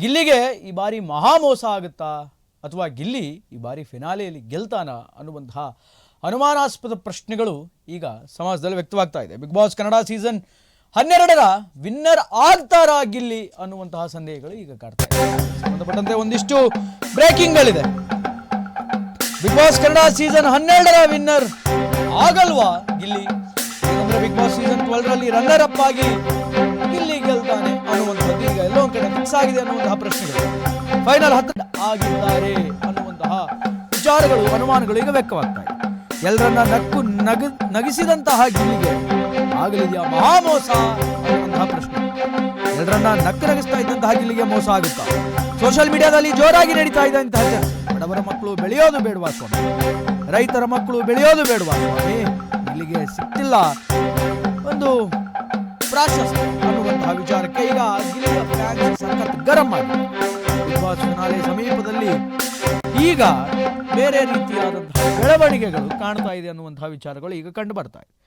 ಗಿಲ್ಲಿಗೆ ಈ ಬಾರಿ ಮಹಾಮೋಸ ಆಗುತ್ತಾ? ಅಥವಾ ಗಿಲ್ಲಿ ಈ ಬಾರಿ ಫಿನಾಲೆಯಲ್ಲಿ ಗೆಲ್ತಾನ? ಅನ್ನುವಂತಹ ಅನುಮಾನಾಸ್ಪದ ಪ್ರಶ್ನೆಗಳು ಈಗ ಸಮಾಜದಲ್ಲಿ ವ್ಯಕ್ತವಾಗ್ತಾ ಇದೆ. ಬಿಗ್ ಬಾಸ್ ಕನ್ನಡ ಸೀಸನ್ ಹನ್ನೆರಡರ ವಿನ್ನರ್ ಆಗ್ತಾರಾ ಗಿಲ್ಲಿ ಅನ್ನುವಂತಹ ಸಂದೇಹಗಳು ಈಗ ಕಾಡ್ತಾ ಇದೆ. ಸಂಬಂಧಪಟ್ಟಂತೆ ಒಂದಿಷ್ಟು ಬ್ರೇಕಿಂಗ್ಗಳಿದೆ. ಬಿಗ್ ಬಾಸ್ ಕನ್ನಡ ಸೀಸನ್ ಹನ್ನೆರಡರ ವಿನ್ನರ್ ಆಗಲ್ವಾ ಗಿಲ್ಲಿ? ಬಿಗ್ ಬಾಸ್ ಸೀಸನ್ ಟ್ವೆಲ್ರಲ್ಲಿ ರನ್ನರ್ ಅಪ್ ಆಗಿ ಗಿಲ್ಲಿ ಗೆಲ್ತಾನೆ ಅನ್ನುವಂಥದ್ದು ಈಗ ಎಲ್ಲೋ ಕಡೆ ಫಿಕ್ಸ್ ಆಗಿದೆ ಅನ್ನುವಂತಹ ಪ್ರಶ್ನೆಗಳು. ಫೈನಲ್ ಹತ್ತು ಆಗಿದ್ದಾರೆ ಅನ್ನುವಂತಹ ವಿಚಾರಗಳು, ಅನುಮಾನಗಳು ಈಗ ವ್ಯಕ್ತವಾಗ್ತಾ ಇದೆ. ಎಲ್ಲರನ್ನ ನಕ್ಕು ನಗ ನಗಿಸಿದಂತಹ ಗಿಲ್ಲಿಗೆ ಆಗಲಿದೆಯಾ ಮಹಾಮೋಸ ಅನ್ನುವಂತಹ ಪ್ರಶ್ನೆ. ಎಲ್ಲರನ್ನ ನಕ್ಕು ನಗಿಸ್ತಾ ಇದ್ದಂತಹ ಗಿಲ್ಲಿಗೆ ಮೋಸ ಆಗುತ್ತಾ? ಸೋಷಿಯಲ್ ಮೀಡಿಯಾದಲ್ಲಿ ಜೋರಾಗಿ ನಡೀತಾ ಇದ್ದಂತಹ ಚರ್ಚೆ. ಬಡವರ ಮಕ್ಕಳು ಬೆಳೆಯೋದು ಬೇಡವಾ ಸ್ವಾಮಿ? ರೈತರ ಮಕ್ಕಳು ಬೆಳೆಯೋದು ಬೇಡವಾ ಸ್ವಾಮಿ? ಇಲ್ಲಿಗೆ ಸಿಕ್ತಿಲ್ಲ. ಒಂದು ಪ್ರಾಶಸ್ತ್ಯ ಅನ್ನುವಂತಹ ವಿಚಾರಕ್ಕೆ ಈಗ ಸಖತ್ ಗರಂ ಆಗಿದೆ. ಸಮೀಪದಲ್ಲಿ ಈಗ ಬೇರೆ ರೀತಿಯಾದಂತಹ ಬೆಳವಣಿಗೆಗಳು ಕಾಣ್ತಾ ಇದೆ ಅನ್ನುವಂತಹ ವಿಚಾರಗಳು ಈಗ ಕಂಡು ಬರ್ತಾ ಇದೆ.